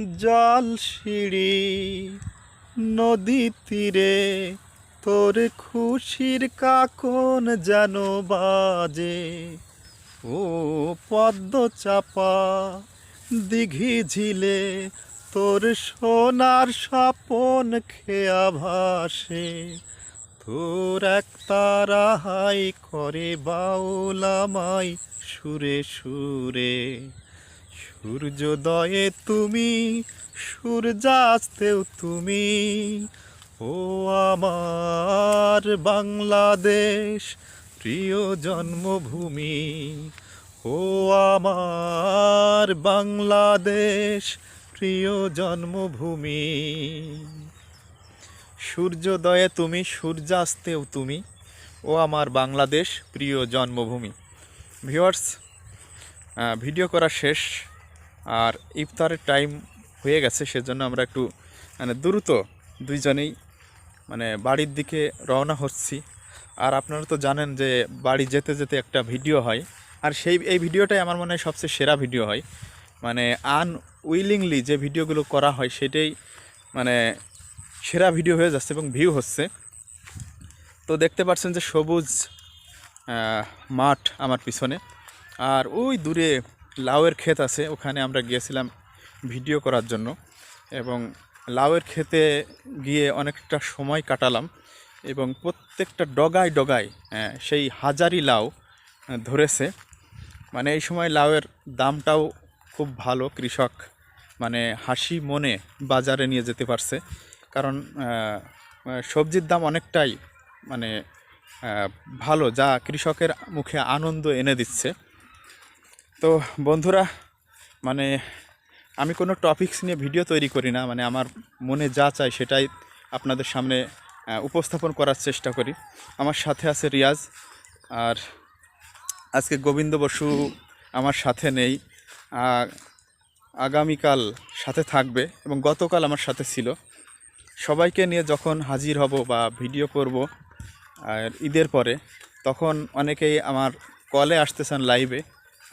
জল সিঁড়ি, নদী তীরে, তোর খুশির কাকন যেন বাজে। ও পদ্ম চাপা, দিঘি ঝিলে, তোর সোনার স্বপন খেয়া ভাসে। তোর এক তারাহাই করে বাউলামাই সুরে সুরে। সূর্যোদয়ে তুমি, সূর্যাস্তেও তুমি। ও আমার বাংলাদেশ, প্রিয় জন্মভূমি। ও আমার বাংলাদেশ, প্রিয় জন্মভূমি। সূর্যোদয়ে তুমি, সূর্যাস্তেও তুমি। ও আমার বাংলাদেশ, প্রিয় জন্মভূমি। ভিউয়ার্স ভিডিও করা শেষ। আর ইফতারের টাইম হয়ে গেছে, সেজন্য আমরা একটু মানে দ্রুত দুইজনেই মানে বাড়ির দিকে রওনা হচ্ছি। আর আপনারা তো জানেন যে বাড়ি যেতে যেতে একটা ভিডিও হয়। আর সেই, এই ভিডিওটাই আমার মনে হয় সবচেয়ে সেরা ভিডিও হয়। মানে আনউইলিংলি যে ভিডিওগুলো করা হয়, সেটাই মানে সেরা ভিডিও হয়ে যাচ্ছে এবং ভিউ হচ্ছে। তো দেখতে পাচ্ছেন যে সবুজ মাঠ আমার পিছনে। আর ওই দূরে লাউয়ের ক্ষেত আছে, ওখানে আমরা গিয়েছিলাম ভিডিও করার জন্য। এবং লাউয়ের ক্ষেতে গিয়ে অনেকটা সময় কাটালাম এবং প্রত্যেকটা ডগায় ডগায় সেই হাজারি লাউ ধরেছে। মানে এই সময় লাউয়ের দামটাও খুব ভালো, কৃষক মানে হাসি মনে বাজারে নিয়ে যেতে পারছে। কারণ সবজির দাম অনেকটাই মানে ভালো, যা কৃষকের মুখে আনন্দ এনে দিচ্ছে। তো বন্ধুরা মানে আমি কোনো টপিকস নিয়ে ভিডিও তৈরি করি না মানে আমার মনে যা চাই সেটাই আপনাদের সামনে উপস্থাপন করার চেষ্টা করি। আমার সাথে আছে রিয়াজ, আর আজকে গোবিন্দ বসু আমার সাথে নেই আগামীকাল সাথে থাকবে এবং গতকাল আমার সাথে ছিল। সবাইকে নিয়ে যখন হাজির হব বা ভিডিও করব, আর ঈদের পরে, তখন অনেকেই আমার কলে আসতেছেন লাইভে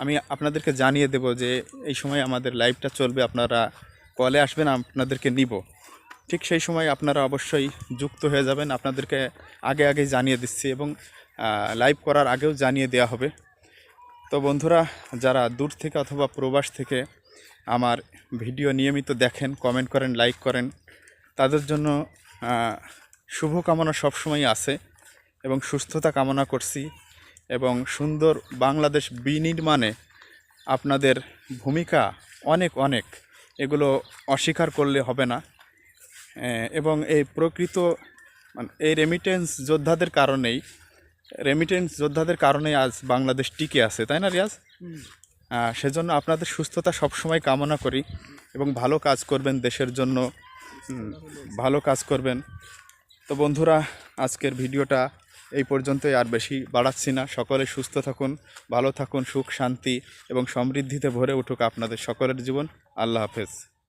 আমি আপনাদেরকে জানিয়ে দেব যে এই সময় আমাদের লাইভটা চলবে, আপনারা কলে আসবেন, আপনাদেরকে নিব। ঠিক সেই সময় আপনারা অবশ্যই যুক্ত হয়ে যাবেন, আপনাদেরকে আগে আগে জানিয়ে দিচ্ছি এবং লাইভ করার আগেও জানিয়ে দেওয়া হবে। তো বন্ধুরা, যারা দূর থেকে অথবা প্রবাস থেকে আমার ভিডিও নিয়মিত দেখেন কমেন্ট করেন লাইক করেন, তাদের জন্য শুভকামনা সবসময় আছে এবং সুস্থতা কামনা করছি। এবং সুন্দর বাংলাদেশ বিনির্মাণে আপনাদের ভূমিকা অনেক অনেক। এগুলো অস্বীকার করলে হবে না। এবং এই প্রকৃত মানে এই রেমিটেন্স যোদ্ধাদের কারণেই রেমিটেন্স যোদ্ধাদের কারণেই আজ বাংলাদেশ টিকে আছে তাই না রিয়াজ? সেজন্য আপনাদের সুস্থতা সবসময় কামনা করি এবং ভালো কাজ করবেন দেশের জন্য। ভালো কাজ করবেন। তো বন্ধুরা আজকের ভিডিওটা এই পর্যন্তই, আর বেশি বাড়াচ্ছি না। সকলে সুস্থ থাকুন, ভালো থাকুন, সুখ, শান্তি এবং সমৃদ্ধিতে ভরে উঠুক আপনাদের সকলের জীবন। আল্লাহ হাফেজ।